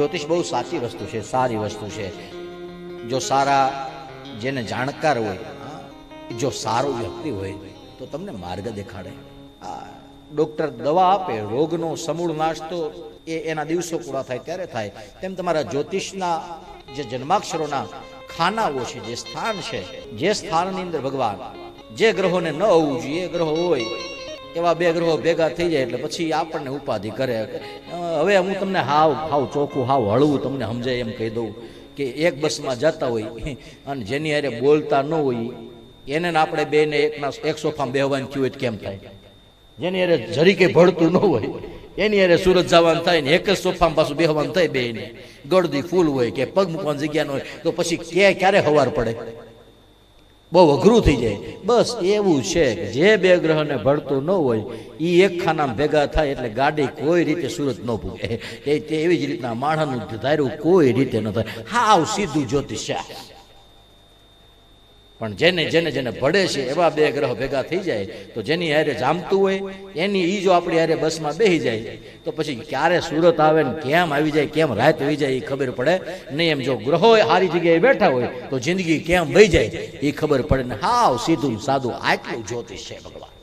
જ્યોતિષ બહુ સાચી વસ્તુ છે, સારી વસ્તુ છે. જો સારા જેને જાણકાર હોય, જો સારો વ્યક્તિ હોય, તો તમને માર્ગ દેખાડે. આ ડૉક્ટર દવા આપે, રોગનો સમૂળ નાશ તો એ એના દિવસો પૂરા થાય, ત્યારે થાય. તેમ તમારા જ્યોતિષના જે જન્માક્ષરોના ખાનાઓ છે, જે સ્થાન છે, જે સ્થાનની અંદર ભગવાન, જે ગ્રહોને ન હોવું જોઈએ ગ્રહો હોય એવા બે ગ્રહો ભેગા થઈ જાય એટલે પછી આપણને ઉપાધિ કરે. હવે હું તમને હાવ હાવ ચોખ્ખું, હાવ હળવું તમને સમજાય એમ કહી દઉં કે એક બસમાં જતા હોય અને જેની હારે બોલતા ન હોય, એને ને આપણે બેને એકના એક સોફામાં બેહવાનું થયું હોય કેમ થાય? જેની હારે જરીકે ભળતું ન હોય, એની હારે સુરત જવાનું થાય ને એક જ સોફામાં પાછું બેહવાનું થાય બેને ગળદી ફૂલ હોય કે પગ મૂકવાની જગ્યા ન હોય, તો પછી કે ક્યારે હવાર પડે? બહુ અઘરું થઈ જાય. બસ એવું છે કે જે બે ગ્રહને ભળતું ન હોય એ એક ખાનામાં ભેગા થાય એટલે ગાડી કોઈ રીતે સુરત ન પૂગે એ એવી જ રીતના માણસનું ધાર્યું કોઈ રીતે ન થાય. હાવ સીધું જ્યોતિષ છે. પણ જેને જેને જેને ભળે છે, એવા બે ગ્રહ ભેગા થઈ જાય, તો જેની હારે જામતું હોય, એની ઈ જો આપણી હારે બસમાં બેસી જાય, તો પછી ક્યારે સુરત આવે ને કેમ આવી જાય, કેમ રાત આવી જાય એ ખબર પડે. નહીં એમ જો ગ્રહો સારી જગ્યાએ બેઠા હોય, તો જિંદગી કેમ વહી જાય એ ખબર પડે ને હાવ સીધું સાદું આટલું જ્યોતિષ છે ભગવાન.